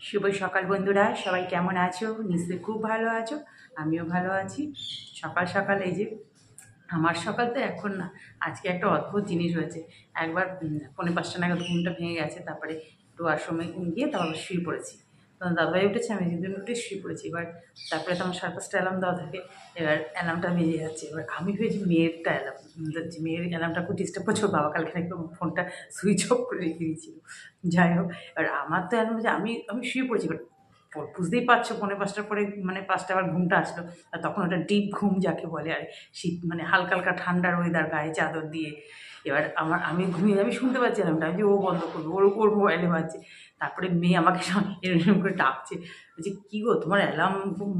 শুভ সকাল বন্ধুরা, সবাই কেমন আছো? নিশ্চয়ই খুব ভালো আছো, আমিও ভালো আছি। সকাল সকাল এই যে, আমার সকাল তো এখন না, আজকে একটা অদ্ভুত জিনিস হয়েছে। একবার পনেরো পাঁচটা নাগাদ ঘুমটা ভেঙে গেছে, তারপরে একটু আর সময় গিয়ে তারপর শুয়ে পড়েছি। দাদাভাই উঠেছে, আমি যেদিন উঠে শুয়ে পড়েছি, এবার তারপরে তো আমার পাঁচটা অ্যালার্ম দেওয়া থাকে, এবার অ্যালার্মটা বেজে যাচ্ছে, এবার আমি ভেবেছি মেয়েরটা অ্যালার্ম যে মেয়ের অ্যালার্মটা খুব ডিস্টার্ব করছে বাবা কালকে নাকি ফোনটা সুইচ অফ করে রেখে দিয়েছিল। যাই হোক, এবার আমার তো অ্যালার্ম যে আমি আমি শুয়ে পড়েছি, এবার বুঝতেই পারছ পনেরো পাঁচটার পরে মানে পাঁচটা আবার ঘুমটা আসলো, আর তখন ওটা ডিপ ঘুম যাকে বলে, আর শীত মানে হালকা হালকা ঠান্ডার ওয়েদার গায়ে চাদর দিয়ে এবার আমার, আমি ঘুমিয়ে, আমি শুনতে পাচ্ছি আমি যে ও বন্ধ করব, ওর ওর মোবাইলে বাজছে তারপরে মেয়ে আমাকে এরকম করে ডাকছে। বলছে, কী গো, তোমার অ্যালার্ম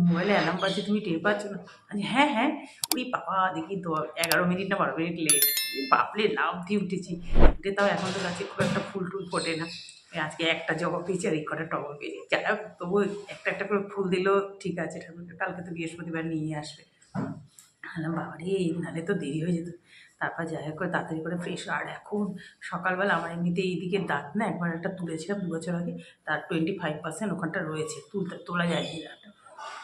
মোবাইলে অ্যালার্ম বাজছে, তুমি টের পাচ্ছ না? আমি হ্যাঁ হ্যাঁ। ওই বাবা, দেখি তো, এগারো মিনিট না বারো মিনিট লেট বাপলে লাভ দিয়ে উঠেছি। উঠে তাও এখন তো গাছে খুব একটা ফুল টুল ফোটে না। আজকে একটা জবা পেয়েছি আর এই কটা টগর পেয়েছি। হোক তবু একটা একটা করে ফুল দিলেও ঠিক আছে, ঠাকুরকে। কালকে তো বৃহস্পতিবার নিয়ে আসবে। বাবা রে নাহলে তো দেরি হয়ে যেত। তারপর যাই হোক করে তাড়াতাড়ি করে ফ্রেশ আর এখন সকালবেলা আমার এমনিতে এইদিকে দাঁত না, একবার একটা তুলেছিলাম দু বছর আগে, তার টোয়েন্টি ফাইভ পার্সেন্ট ওখানটা রয়েছে, তুলতে তোলা যায়নি দাঁতটা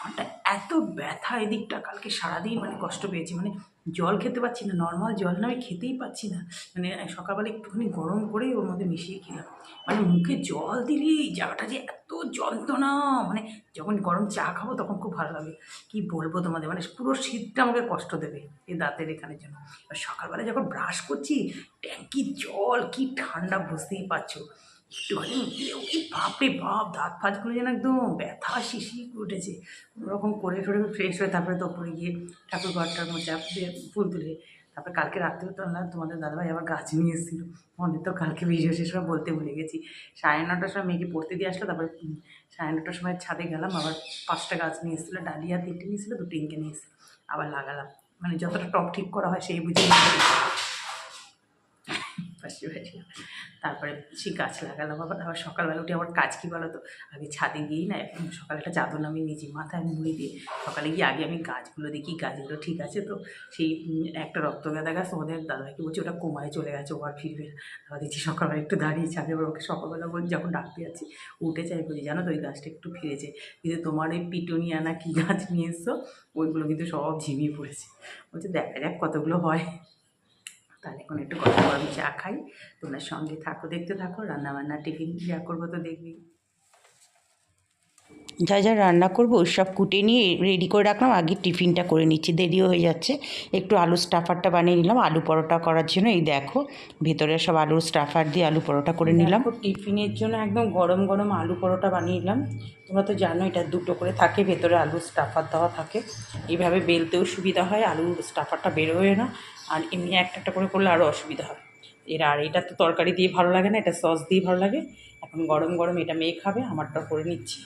ওখানটা এত ব্যথা এদিকটা, কালকে সারাদিন মানে কষ্ট পেয়েছি মানে জল খেতে পাচ্ছি না নর্মাল জল না, আমি খেতেই পাচ্ছি না মানে সকালবেলা একটুখানি গরম করে ওর মধ্যে মিশিয়ে খেলাম। মানে মুখে জল দিলেই জায়গাটা যে এত যন্ত্রণা মানে যখন গরম চা খাব তখন খুব ভালো লাগে। কি বলব তোমাদের মানে পুরো শীতটা আমাকে কষ্ট দেবে এই দাঁতের এখানের জন্য। আর সকালবেলা যখন ব্রাশ করছি, ট্যাঙ্কির জল কি ঠান্ডা, বুঝতেই পারছ। একটুখানি দিলে ওই বাপরে বাপ, দাঁত ফাঁতগুলো যেন একদম ব্যথা, শিশি উঠেছে। ওরকম করে টোরে ফ্রেশ হয়ে তারপরে তো গিয়ে ঠাকুর ঘরটার দিয়ে ফুল তুলে, তারপরে কালকে রাত্রে তো না, তোমাদের দাদাভাই আবার গাছ নিয়ে এসেছিল। মনে তো কালকে ভিডিও শেষ সময় বলতে ভুলে গেছি। সাড়ে নটার সময় মেয়েকে পড়তে দিয়ে আসলো, তারপরে সাড়ে নটার সময় ছাদে গেলাম, আবার পাঁচটা গাছ নিয়ে এসেছিল, ডালিয়া তিনটে নিয়ে এসেছিল, দুটো ইঙ্কে নিয়ে এসেছিল, আবার লাগালাম। মানে যতটা টপ ঠিক করা হয় সেই বুঝে পাশে তারপরে সেই গাছ লাগালাম, আবার আবার সকালবেলা উঠে আমার কাজ কী বলো তো আগে ছাদে গিয়েই না সকালে একটা চাদর নামিয়ে নিয়েছি, মাথায় মুড়ি দিয়ে। সকালে গিয়ে আগে আমি গাছগুলো দেখি, গাছগুলো ঠিক আছে তো? সেই একটা রক্তগাঁদা গাছ তোমাদের দাদাকে বলছি, ওটা কোমায় চলে গেছে, ও ফিরবে না। আবার দেখছি সকালবেলা একটু দাঁড়িয়ে ছাদে এবার ওকে সকালবেলা বল, যখন ডাকতে যাচ্ছি উঠে চাই বলি জানো তো, ওই গাছটা একটু ফিরেছে। কিন্তু তোমার ওই পিটুনিয়া না কী গাছ নিয়ে এসছো? ওইগুলো কিন্তু সব ঝিমিয়ে পড়েছে। বলছে, দেখা যাক কতগুলো হয়। তাহলে এখন একটু গরম গরম চা খাই। তোমরা সঙ্গে থাকো, দেখতে থাকো, রান্নাবান্না, টিফিন, যা করব তো দেখবি। যা যা রান্না করব সব কুটে নিয়ে রেডি করে রাখলাম। আগে টিফিনটা করে নিচ্ছি। দেরিও হয়ে যাচ্ছে। একটু আলু স্টাফারটা বানিয়ে নিলাম। আলু পরোটা করার জন্য এই দেখো ভেতরে সব আলুর স্টাফার দিয়ে আলু পরোটা করে নিলাম। টিফিনের জন্য একদম গরম গরম আলু পরোটা বানিয়ে নিলাম। তোমরা তো জানো এটা দুটো করে থাকে ভেতরে আলু স্টাফার দেওয়া থাকে। এইভাবে বেলতেও সুবিধা হয় আলুর স্টাফারটা বেরোয় না। আর এমনি একটা একটা করে করলে আরও অসুবিধা হয়। এর আর এটা তো তরকারি দিয়ে ভালো লাগে না এটা সস দিয়ে ভালো লাগে। এখন গরম গরম এটা মেয়ে খাবে আমারটা করে নিচ্ছি।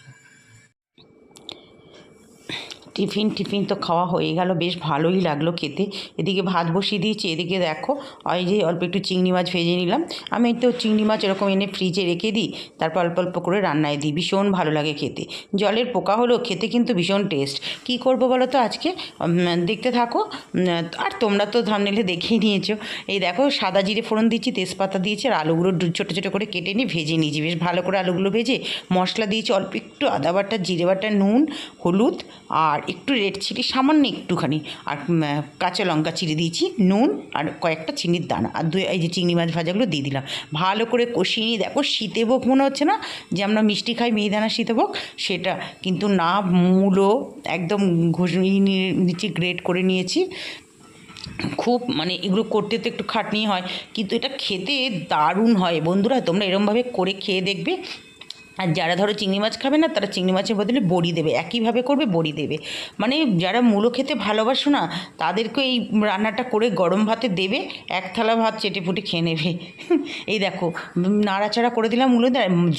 টিফিন টিফিন তো খাওয়া হয়ে গেল, বেশ ভালোই লাগল খেতে। এদিকে ভাত বসিয়ে দিয়েছি, এদিকে দেখো, ওই যে অল্প একটু চিংড়ি মাছ ভেজে নিলাম। আমি তো চিংড়ি মাছ এরকম এনে ফ্রিজে রেখে দিই, তারপর অল্প অল্প করে রান্নায় দিই, ভীষণ ভালো লাগে খেতে। জলের পোকা হলেও খেতে কিন্তু ভীষণ টেস্ট কী করব বলো তো আজকে? দেখতে থাকো। আর তোমরা তো থামনেলে দেখেই নিয়েছো। এই দেখো, সাদা জিরে ফোড়ন দিচ্ছি তেজপাতা দিয়েছি, আর আলুগুলো ছোটো ছোটো করে কেটে নিয়ে ভেজে নিয়েছি। বেশ ভালো করে আলুগুলো ভেজে মশলা দিয়েছি, অল্প একটু আদা বাটা, জিরে বাটা, নুন, হলুদ, আর একটু রেড চিলি, সামান্য একটুখানি। আর কাঁচা লঙ্কা চিড়ে দিয়েছি, নুন আর কয়েকটা চিনির দানা। আর দুই এই যে চিংড়ি মাছ ভাজাগুলো দিয়ে দিলাম। ভালো করে কষিয়ে নিয়ে, দেখো শীতেভোগ মনে হচ্ছে না যে আমরা মিষ্টি খাই মিহিদানা শীতেভোগ সেটা কিন্তু না, মূলো একদম নিয়ে, নিচে গ্রেট করে নিয়েছি। খুব মানে এগুলো করতে তো একটু খাটনি হয়, কিন্তু এটা খেতে দারুণ হয়। বন্ধুরা, তোমরা এরমভাবে করে খেয়ে দেখবে আর যারা ধরো চিংড়ি মাছ খাবে না, তারা চিংড়ি মাছের বদলে বড়ি দেবে। একইভাবে করবে, বড়ি দেবে। মানে যারা মূলো খেতে ভালোবাসো না, তাদেরকে এই রান্নাটা করে গরম ভাতে দেবে, এক থালা ভাত চেটে ফুটে খেয়ে নেবে। এই দেখো, নাড়াচাড়া করে দিলাম মূলো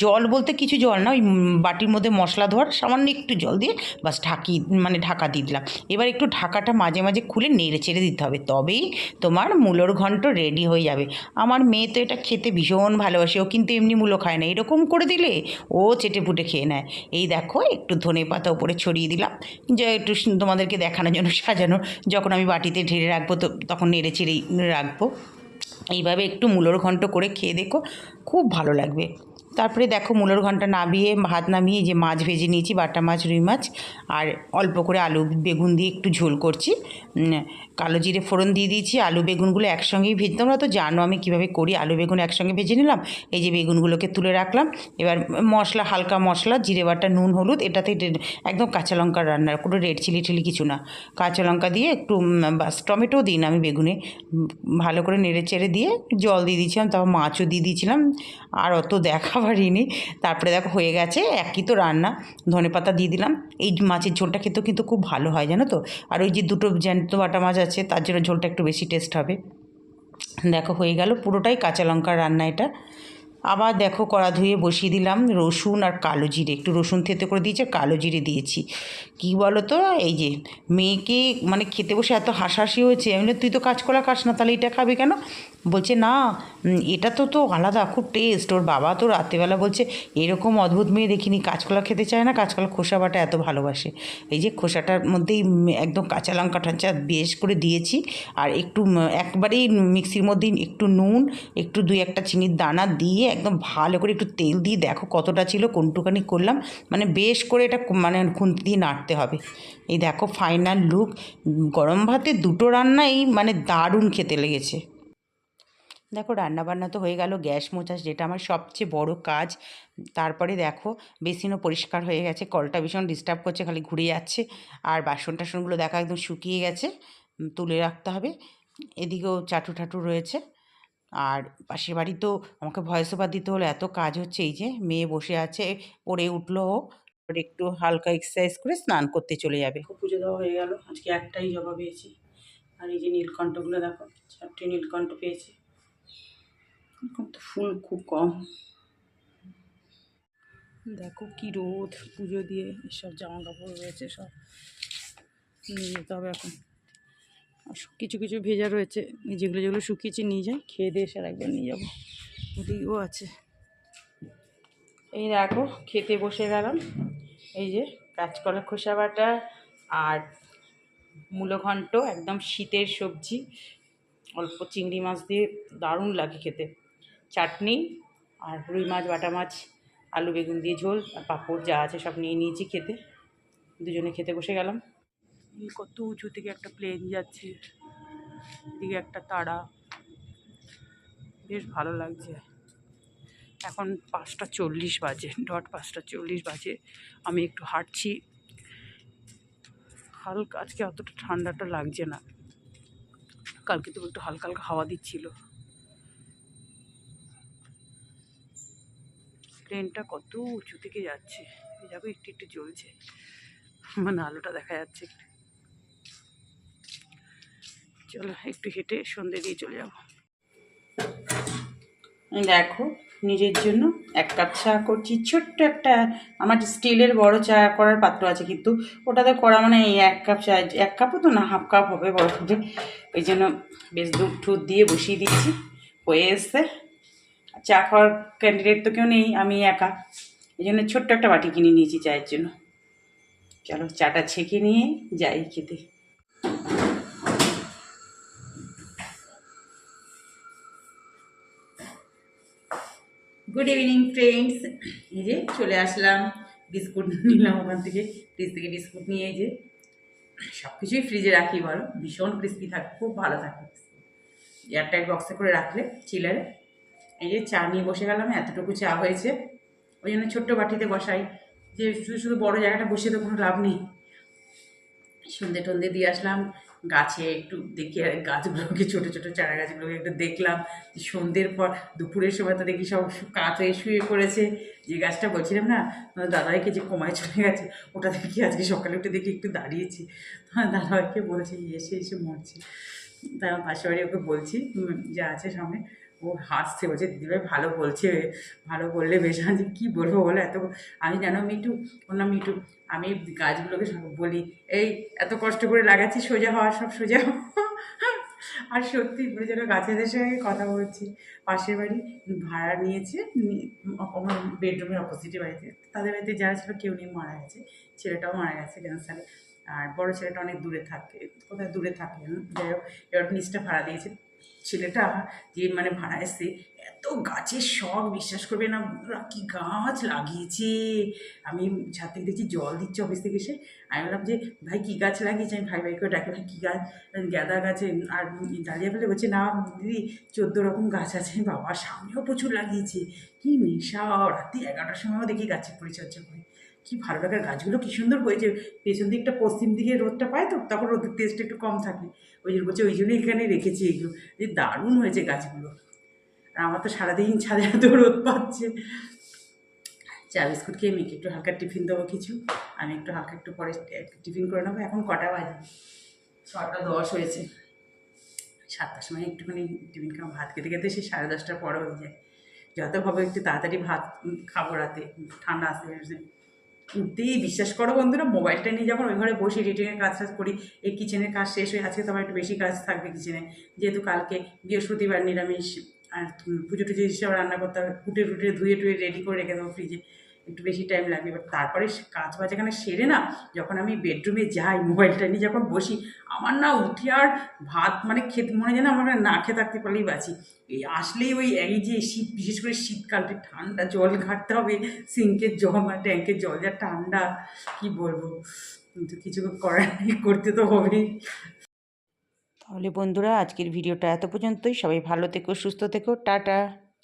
জল বলতে কিছু জল না, ওই বাটির মধ্যে মশলা ধোয়ার সামান্য একটু জল দিয়ে বাস ঢাকি মানে ঢাকা দিয়ে দিলাম। এবার একটু ঢাকাটা মাঝে মাঝে খুলে নেড়ে চেড়ে দিতে হবে, তবেই তোমার মূলোর ঘন্ট রেডি হয়ে যাবে। আমার মেয়ে তো এটা খেতে ভীষণ ভালোবাসে, ও কিন্তু এমনি মূলো খায় না। এরকম করে দিলে ও চেটে পুটে খেয়ে নেয়। এই দেখো, একটু ধনে পাতা উপরে ছড়িয়ে দিলাম। যে একটু তোমাদেরকে দেখানোর জন্য সাজানো যখন আমি বাটিতে ঢেড়ে রাখব তো তখন নেড়ে চেড়েই রাখব। এইভাবে একটু মূলর ঘন্ট করে খেয়ে দেখো, খুব ভালো লাগবে। তারপরে দেখো মুলোর ঘণ্টা নামিয়ে, ভাত নামিয়ে যে মাছ ভেজে নিয়েছি, বাটা মাছ, রুই মাছ, আর অল্প করে আলু বেগুন দিয়ে একটু ঝোল করছি। কালো জিরে ফোড়ন দিয়ে দিয়েছি, আলু বেগুনগুলো একসঙ্গেই ভেজে, তোমরা তো জানো আমি কীভাবে করি, আলু বেগুন একসঙ্গে ভেজে নিলাম, এই যে বেগুনগুলোকে তুলে রাখলাম, এবার মশলা, হালকা মশলা, জিরে বাটা, নুন, হলুদ, এটাতে একদম কাঁচা লঙ্কা রান্নার কোনো রেড চিলি টিলি কিছু না, কাঁচা লঙ্কা দিয়ে একটু বাস, টমেটোও দিই না আমি বেগুনে ভালো করে নেড়ে চেড়ে দিয়ে জল দিয়ে দিয়েছিলাম, তারপর মাছও দিয়ে দিয়েছিলাম, আর অত দেখা পারিনি তারপরে দেখো হয়ে গেছে, একই তো রান্না। ধনে পাতা দিয়ে দিলাম। এই মাছের ঝোলটা খেতেও কিন্তু খুব ভালো হয়, জানো তো? আর ওই যে দুটো জ্যান্ত বাটা মাছ আছে, তার জন্য ঝোলটা একটু বেশি টেস্ট হবে। দেখো হয়ে গেল, পুরোটাই কাঁচা লঙ্কার রান্না এটা। আবার দেখো কড়া ধুয়ে বসিয়ে দিলাম রসুন আর কালো জিরে। একটু রসুন থেতে করে দিয়েছি আর কালো জিরে দিয়েছি। কী বলো তো এই যে মেয়েকে মানে খেতে বসে এত হাসাহাসি হয়েছে। আমি তুই তো কাঁচকলা খাস না, তাহলে এটা খাবে কেন? বলছে, না এটা তো তো আলাদা, খুব টেস্ট ওর বাবা তো রাত্রেবেলা বলছে, এরকম অদ্ভুত মেয়ে দেখিনি, কাঁচকলা খেতে চায় না, কাঁচকলা খোসা বাটা এত ভালোবাসে। এই যে খোসাটার মধ্যেই একদম কাঁচা লঙ্কা টাঞ্চা বেশ করে দিয়েছি। আর একটু একবারেই মিক্সির মধ্যেই একটু নুন, একটু দুই একটা চিনির দানা দিয়ে একদম ভালো করে একটু তেল দিয়ে দেখো কতটা ছিল কোনটুকানি করলাম। মানে বেশ করে এটা মানে খুন্তি দিয়ে নাড়তে হবে। এই দেখো ফাইনাল লুক গরম ভাতে দুটো রান্নাই মানে দারুণ খেতে লেগেছে। দেখো রান্নাবান্না তো হয়ে গেল, গ্যাস মোছা যেটা আমার সবচেয়ে বড় কাজ। তারপরে দেখো বেসিনও পরিষ্কার হয়ে গেছে, কলটা ভীষণ ডিস্টার্ব করছে, খালি ঘুরে যাচ্ছে। আর বাসন টাসনগুলো দেখা একদম শুকিয়ে গেছে তুলে রাখতে হবে। এদিকেও চাটু ঠাটু রয়েছে। আর পাশের বাড়ি তো আমাকে ভয়েস ওভার দিতে হলো, এত কাজ হচ্ছে, এই যে মেয়ে বসে আছে, পড়ে উঠল একটু হালকা এক্সারসাইজ করে স্নান করতে চলে যাবে। পুজো দেওয়া হয়ে গেল, আজকে একটাই জবা পেয়েছি। আর এই যে নীলকণ্ঠগুলো দেখো, চারটে নীলকণ্ঠ পেয়েছি। তো ফুল খুব কম। দেখো কি রোদ, পুজো দিয়ে এসব জামা কাপড় রয়েছে সব। নিয়ে যেতে হবে এখন। কিছু কিছু ভেজা রয়েছে। যেগুলো যেগুলো শুকিয়েছি নিয়ে যাই, খেয়ে দিয়ে এসে একবার নিয়ে যাব। ওদিকেও আছে। এই দেখো, খেতে বসে গেলাম। এই যে কাঁচকলা খোসা বাটা আর মূলঘণ্ট একদম শীতের সবজি। অল্প চিংড়ি মাছ দিয়ে দারুণ লাগে খেতে। চাটনি আর রুই মাছ, বাটা মাছ, আলু, বেগুন দিয়ে ঝোল, আর পাঁপড় যা আছে সব নিয়ে নিয়েছি খেতে। দুজনে খেতে বসে গেলাম। কত উঁচু থেকে একটা প্লেন যাচ্ছে এদিকে একটা তারা। বেশ ভালো লাগছে। এখন পাঁচটা চল্লিশ বাজে, ডট পাঁচটা চল্লিশ বাজে। আমি একটু হাঁটছি। হালকা, আজকে অতটা ঠান্ডাটা লাগছে না। কালকে তো একটু হালকা হালকা হাওয়া দিচ্ছিল। প্লেনটা কত উঁচু থেকে যাচ্ছে। দেখো একটু একটু জ্বলছে। মানে আলোটা দেখা যাচ্ছে। একটু চলো, একটু হেঁটে সন্ধে দিয়ে চলে যাব। দেখো, নিজের জন্য এক কাপ চা করছি। ছোট্ট একটা, আমার স্টিলের বড় চা করার পাত্র আছে, কিন্তু ওটাতে করা মানে এই এক কাপ চা, এক কাপও তো না, হাফ কাপ হবে বড় হবে ওই জন্য বেশ দুধ টুধ দিয়ে বসিয়ে দিচ্ছি, হয়ে এসছে। চা খাওয়ার ক্যান্ডিডেট তো কেউ নেই, আমি একা। এই জন্য ছোট্ট একটা বাটি কিনে নিয়েছি চায়ের জন্য। চলো, চাটা ছেঁকে নিয়ে যাই খেতে। গুড ইভিনিং ফ্রেন্ডস এই যে চলে আসলাম। বিস্কুট নিলাম ওখান থেকে। ফ্রিজ থেকে বিস্কুট নিয়ে যে। সব কিছুই ফ্রিজে রাখি, বলো। ভীষণ ক্রিস্পি থাকে, খুব ভালো থাকে। এয়ারটাইট বক্সে করে রাখলে চিলারে এই যে চা নিয়ে বসে গেলাম, এতটুকু চা হয়েছে। ওই জন্য ছোট্ট বাটিতে বসাই। যে শুধু শুধু বড় জায়গাটা বসে তো কোনো লাভ নেই। সন্ধে টন্ধে দিয়ে আসলাম। গাছে একটু দেখি, গাছগুলোকে, ছোটো ছোটো চারা গাছগুলোকে একটু দেখলাম। সন্ধ্যের পর দুপুরের সময় তো দেখি সব কাত হয়ে শুয়ে পড়েছে। যে গাছটা বলছিলাম না দাদাইকে যে কমায় চলে গেছে, ওটা দেখি আজকে সকালে উঠে দেখি একটু দাঁড়িয়েছি। দাদাকে বলছি, এসে এসে মরছি। তা পাশে বাড়ি ওকে বলছি যা আছে সঙ্গে ও হাসছে বলছে দিদিভাই ভালো বলছে, ভালো বললে বেশ, আমি কী বলব বলো? এত আমি জানো মিটু ওর নাম মিটু আমি গাছগুলোকে বলি, এই, এত কষ্ট করে লাগাচ্ছি সোজা হওয়া সব সোজা আর সত্যি যেন গাছেদের সঙ্গে কথা বলছি। পাশের বাড়ি ভাড়া নিয়েছে আমার বেডরুমের অপোজিটে বাড়িতে। তাদের বাড়িতে যারা ছিল কেউ নিয়ে মারা গেছে। ছেলেটাও মারা গেছে ক্যান্সারে আর বড় ছেলেটা অনেক দূরে থাকে, কোথায় দূরে থাকে যাই হোক, এবার নিচটা ভাড়া দিয়েছে। ছেলেটা যে মানে ভাড়া এসছে, এত গাছের শখ, বিশ্বাস করবে না বন্ধুরা, কি গাছ লাগিয়েছে। আমি ছাদ থেকে দেখছি, জল দিচ্ছে অফিস থেকে এসে। আমি বললাম যে, ভাই, কী গাছ লাগিয়েছে? আমি ভাই ভাই করে ডাকি, ভাই, কী গাছ? গাঁদা গাছে, আর ডালিয়া ফেলে বলছে, না, দিদি, চোদ্দ রকম গাছ আছে, বাবা, সামনেও প্রচুর লাগিয়েছে। কি নেশা, রাত্রি এগারোটার সময়ও দেখি গাছের পরিচর্যা করে। কি ভালো লাগার গাছগুলো কি সুন্দর হয়েছে। পেছন দিকটা পশ্চিম দিকে রোদটা পায় তো তখন রোদের টেস্ট একটু কম থাকে। ওই জন্য বলছে ওই জন্য এখানে রেখেছি এগুলো। যে দারুণ হয়েছে গাছগুলো। আর আমার তো সারাদিন ছাদে এত রোদ পাচ্ছে। চা বিস্কুট খেয়ে মেয়েকে একটু হালকা টিফিন দেবো কিছু। আমি একটু হালকা একটু পরে টিফিন করে নেব। এখন কটা বাজে? ছটা দশ হয়েছে। সাতটার সময় একটুখানি টিফিন খাওয়া ভাত খেতে খেতে সে সাড়ে দশটার পরে হয়ে যায়। যত ভাবে একটু তাড়াতাড়ি ভাত খাব রাতে। ঠান্ডা আসতে উঠতেই বিশ্বাস করো বন্ধুরা, মোবাইলটা নিয়ে যখন ওই ঘরে বসে রিটিংয়ের কাজ টাজ করি, এই কিচেনের কাজ শেষ হয়ে আজকে তোমার একটু বেশি কাজ থাকবে কিচেনে যেহেতু কালকে বৃহস্পতিবার নিরামিষ, আর পুজো টুজো হিসেবে রান্না করতে হবে, কুটে টুটে ধুয়ে টুয়ে রেডি করে রেখে দেবো ফ্রিজে একটু বেশি টাইম লাগবে এবার তারপরে কাজ বাজ এখানে সেরে না, যখন আমি বেডরুমে যাই মোবাইলটা নিয়ে যখন বসি, আমার না উঠে আর ভাত মানে খেতে মনে যেন আমার না খেয়ে থাকতে পারলেই বাঁচি। এই আসলেই ওই এই যে শীত, বিশেষ করে শীতকালটা, ঠান্ডা জল ঘাটতে হবে সিঙ্কের জল মানে ট্যাঙ্কের জল যা ঠান্ডা, কি বলব? কিন্তু কিছু করার করতে তো হবেই। তাহলে বন্ধুরা, আজকের ভিডিওটা এত পর্যন্তই। সবাই ভালো থেকো, সুস্থ থেকো, টাটা।